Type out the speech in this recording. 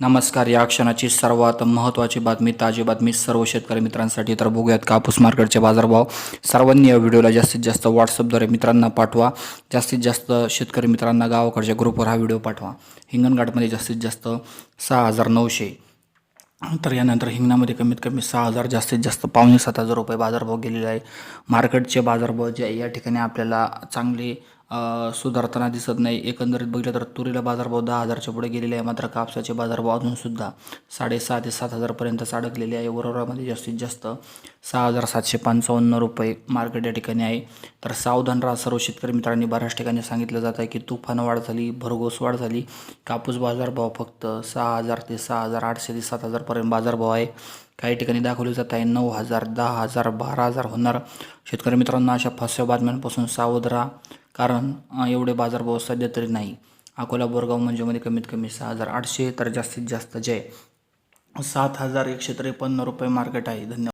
नमस्कार या क्षणाची सर्वात महत्त्वाची बातमी ताजी बातमी सर्व शेतकरी मित्रांसाठी. तर बघूयात कापूस मार्केटचे बाजारभाव. सर्वांनी या व्हिडिओला जास्तीत जास्त व्हॉट्सअपद्वारे मित्रांना पाठवा. जास्तीत जास्त शेतकरी मित्रांना गावाकडच्या ग्रुपवर हा व्हिडिओ पाठवा. हिंगणघाटमध्ये जास्तीत जास्त सहा हजार नऊशे. तर यानंतर हिंगणामध्ये कमीत कमी सहा हजार जास्तीत जास्त पावणे सात हजार रुपये बाजारभाव गेलेले आहे. मार्केटचे बाजारभाव जे आहे या ठिकाणी आपल्याला चांगले सुधारताना दिसत नाही. एकंदरीत बघितलं तर तुरीला बाजारभाव दहा हजारच्या पुढे गेलेले आहे. मात्र कापसाचे बाजारभाव अजूनसुद्धा साडेसहा ते सात हजारपर्यंत अडकलेले आहे. वरोरामध्ये जास्तीत जास्त सहा हजार सातशे पंचावन्न रुपये मार्केट या ठिकाणी आहे. तर सावधान राहा. सर्व शेतकरी मित्रांनी बऱ्याच ठिकाणी सांगितलं जात आहे की तुफान वाढ झाली भरघोस वाढ झाली. कापूस बाजारभाव फक्त सहा हजार ते सहा हजार आठशे ते सात हजारपर्यंत बाजारभाव आहे. काही ठिकाणी दाखवले जात आहे. नऊ हजार दहा हजार बारा हजार होणार. शेतकरी मित्रांनो अशा फसव्या बातम्यांपासून सावध राहा. कारण एवढे बाजारभाव सध्या तरी नाही. अकोला बोरगाव मंजूमध्ये कमीत कमी सहा हजार आठशे तर जास्तीत जास्त जे सात हजार एकशे त्रेपन्न रुपये मार्केट आहे. धन्यवाद.